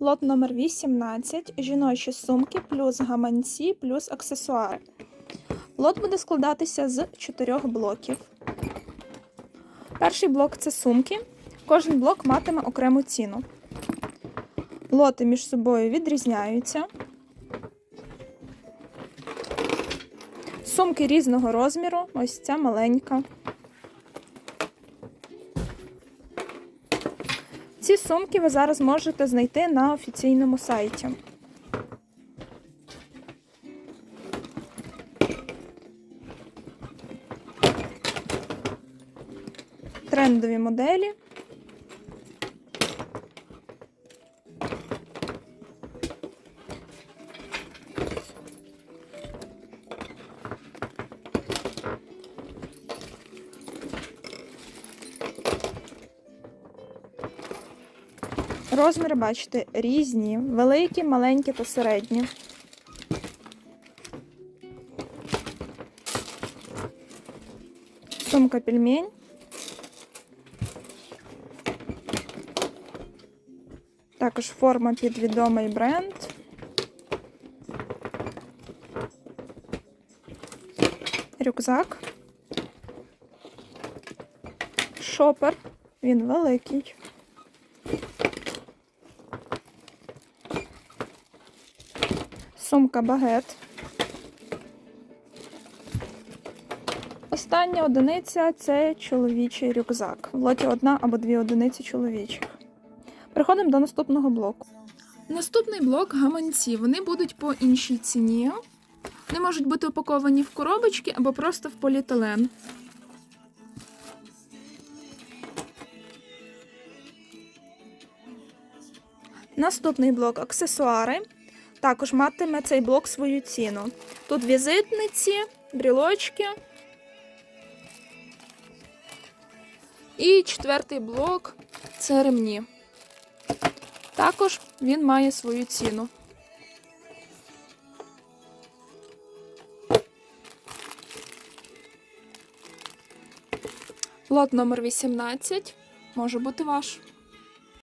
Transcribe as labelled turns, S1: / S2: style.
S1: Лот номер 18. Жіночі сумки плюс гаманці плюс аксесуари. Лот буде складатися з чотирьох блоків. Перший блок це сумки. Кожен блок матиме окрему ціну. Лоти між собою відрізняються. Сумки різного розміру. Ось ця маленька. Ці сумки ви зараз можете знайти на офіційному сайті. Трендові моделі. Розміри, бачите, різні, великі, маленькі та середні. Сумка пельмень. Також форма під відомий бренд. Рюкзак. Шопер. Він великий. Сумка багет. Остання одиниця це чоловічий рюкзак. В лоті одна або дві одиниці чоловічих. Переходимо до наступного блоку. Наступний блок гаманці. Вони будуть по іншій ціні. Вони можуть бути упаковані в коробочки або просто в поліетилен. Наступний блок аксесуари. Також матиме цей блок свою ціну. Тут візитниці, брілочки. І четвертий блок це ремні. Також він має свою ціну. Лот номер 18 може бути ваш.